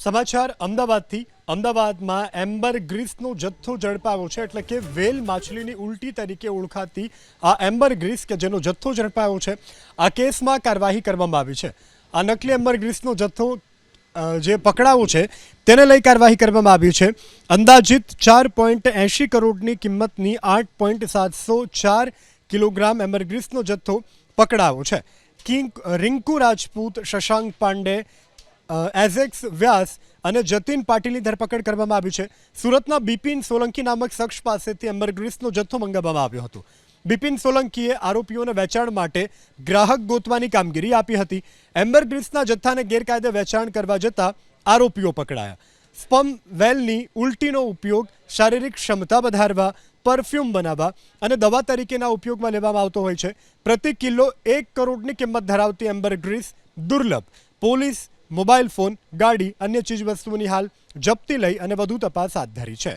સમાચાર અમદાવાદથી. અમદાવાદમાં એમ્બર ગ્રીસનો જથ્થો ઝડપાયો છે એટલે કે વેલ માછલીની ઉલટી તરીકે ઓળખાતી આ એમ્બર ગ્રીસ કે જેનો જથ્થો ઝડપાયો છે, આ કેસમાં કાર્યવાહી કરવામાં આવી છે. આ નકલી એમ્બર ગ્રીસનો જથ્થો જે પકડાવો છે, તેને લઈ કાર્યવાહી કરવામાં આવી છે. અંદાજિત ચાર પોઈન્ટ એંશી કરોડની કિંમતની આઠ પોઈન્ટ સાતસો ચાર કિલોગ્રામ એમ્બર ગ્રીસનો જથ્થો પકડાવો છે. કિંગ, રિંકુ રાજપૂત, શશાંક પાંડે એઝેક્સ વ્યાસ અને જતીન પાટીલની ધરપકડ કરવામાં આવી છે. સુરતના બિપિન સોલંકી નામક શખ્સ પાસેથી એમ્બરગ્રીસનો જથ્થો મંગાવવામાં આવ્યો હતો. બિપિન સોલંકીએ આરોપીઓને વેચાણ માટે ગ્રાહક ગોતવાની કામગીરી આપી હતી. એમ્બરગ્રીસના જથ્થાને ગેરકાયદે વેચાણ કરવા જતાં આરોપીઓ પકડાયા. સ્પમ વેલની ઉલટીનો ઉપયોગ, શારીરિક ક્ષમતા વધારવા, પરફ્યુમ બનાવવા અને દવા તરીકેના ઉપયોગમાં લેવામાં આવતો હોય છે. પ્રતિ કિલો એક કરોડની કિંમત ધરાવતી એમ્બર ગ્રીસ દુર્લભ. પોલીસ મોબાઈલ ફોન ગાડી અન્ય ચીજવસ્તુઓની હાલ જપ્તી લઈ અને વધુ તપાસ હાથ ધરી છે.